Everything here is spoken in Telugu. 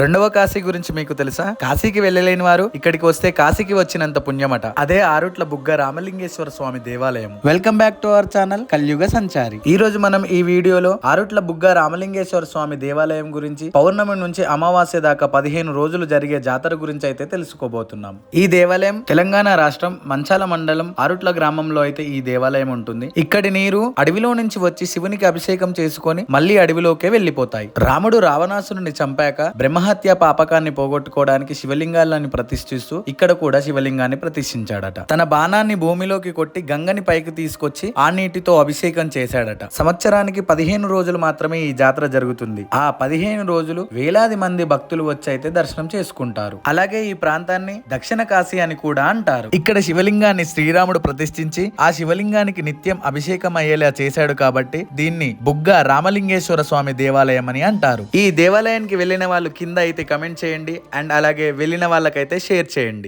రెండవ కాశీ గురించి మీకు తెలుసా? కాశీకి వెళ్ళలేని వారు ఇక్కడికి వస్తే కాశీకి వచ్చినంత పుణ్యమట. అదే ఆరుట్ల బుగ్గ రామలింగేశ్వర స్వామి దేవాలయం. Welcome back to our channel Kaliyuga Sanchari ఈ రోజు మనం ఈ వీడియోలో ఆరుట్ల బుగ్గ రామలింగేశ్వర స్వామి దేవాలయం గురించి పౌర్ణమి నుంచి అమావాస్య దాకా పదిహేను రోజులు జరిగే జాతర గురించి అయితే తెలుసుకోబోతున్నాం. ఈ దేవాలయం తెలంగాణ రాష్ట్రం మంచాల మండలం ఆరుట్ల గ్రామంలో అయితే ఈ దేవాలయం ఉంటుంది. ఇక్కడి నీరు అడవిలో నుంచి వచ్చి శివునికి అభిషేకం చేసుకొని మళ్ళీ అడవిలోకే వెళ్ళిపోతాయి రాముడు రావణాసురుని చంపాక బ్రహ్మ బ్రహ్మహత్య పాపకాన్ని పోగొట్టుకోవడానికి శివలింగాలను ప్రతిష్ఠిస్తూ ఇక్కడ కూడా శివలింగాన్ని ప్రతిష్ఠించాడట. తన బాణాన్ని భూమిలోకి కొట్టి గంగని పైకి తీసుకొచ్చి ఆ నీటితో అభిషేకం చేశాడట. సంవత్సరానికి పదిహేను రోజులు మాత్రమే ఈ జాతర జరుగుతుంది. ఆ పదిహేను రోజులు వేలాది మంది భక్తులు వచ్చి అయితే దర్శనం చేసుకుంటారు. అలాగే ఈ ప్రాంతాన్ని దక్షిణ కాశీ అని కూడా అంటారు. ఇక్కడ శివలింగాన్ని శ్రీరాముడు ప్రతిష్ఠించి ఆ శివలింగానికి నిత్యం అభిషేకం అయ్యేలా చేశాడు కాబట్టి దీన్ని బుగ్గ రామలింగేశ్వర స్వామి దేవాలయం అని అంటారు. ఈ దేవాలయానికి వెళ్ళిన వాళ్ళు కింద కింద అయితే కమెంట్ చేయండి. అండ్ అలాగే వెళ్ళిన వాళ్ళకైతే షేర్ చేయండి.